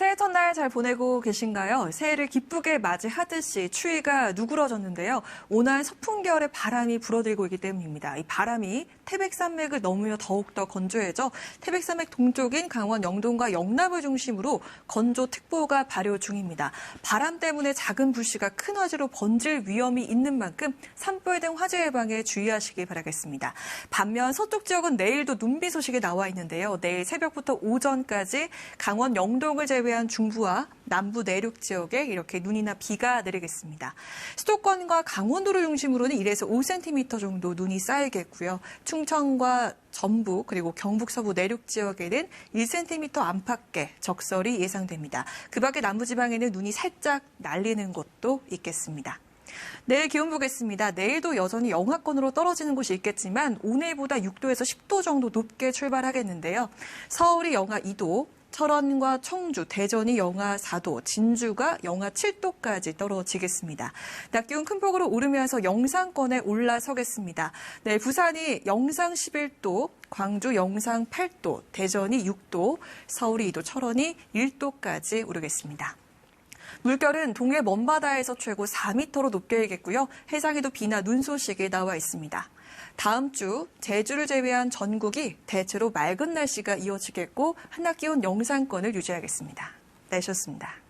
새해 첫날 잘 보내고 계신가요? 새해를 기쁘게 맞이하듯이 추위가 누그러졌는데요. 오늘 서풍 결의 바람이 불어들고 있기 때문입니다. 이 바람이 태백산맥을 넘으며 더욱더 건조해져 태백산맥 동쪽인 강원 영동과 영남을 중심으로 건조특보가 발효 중입니다. 바람 때문에 작은 불씨가 큰 화재로 번질 위험이 있는 만큼 산불 등 화재 예방에 주의하시기 바라겠습니다. 반면 서쪽 지역은 내일도 눈비 소식이 나와 있는데요. 내일 새벽부터 오전까지 강원 영동을 제외 한 중부와 남부 내륙 지역에 이렇게 눈이나 비가 내리겠습니다. 수도권과 강원도를 중심으로는 1에서 5cm 정도 눈이 쌓이겠고요. 충청과 전북 그리고 경북 서부 내륙 지역에는 1cm 안팎의 적설이 예상됩니다. 그 밖에 남부지방에는 눈이 살짝 날리는 곳도 있겠습니다. 내일 기온 보겠습니다. 내일도 여전히 영하권으로 떨어지는 곳이 있겠지만 오늘보다 6도에서 10도 정도 높게 출발하겠는데요. 서울이 영하 2도, 철원과 청주, 대전이 영하 4도, 진주가 영하 7도까지 떨어지겠습니다. 낮 기온 큰 폭으로 오르면서 영상권에 올라서겠습니다. 네, 부산이 영상 11도, 광주 영상 8도, 대전이 6도, 서울이 2도, 철원이 1도까지 오르겠습니다. 물결은 동해 먼바다에서 최고 4m로 높게 일겠고요. 해상에도 비나 눈 소식이 나와 있습니다. 다음 주 제주를 제외한 전국이 대체로 맑은 날씨가 이어지겠고 한낮 기온 영상권을 유지하겠습니다. 날씨였습니다.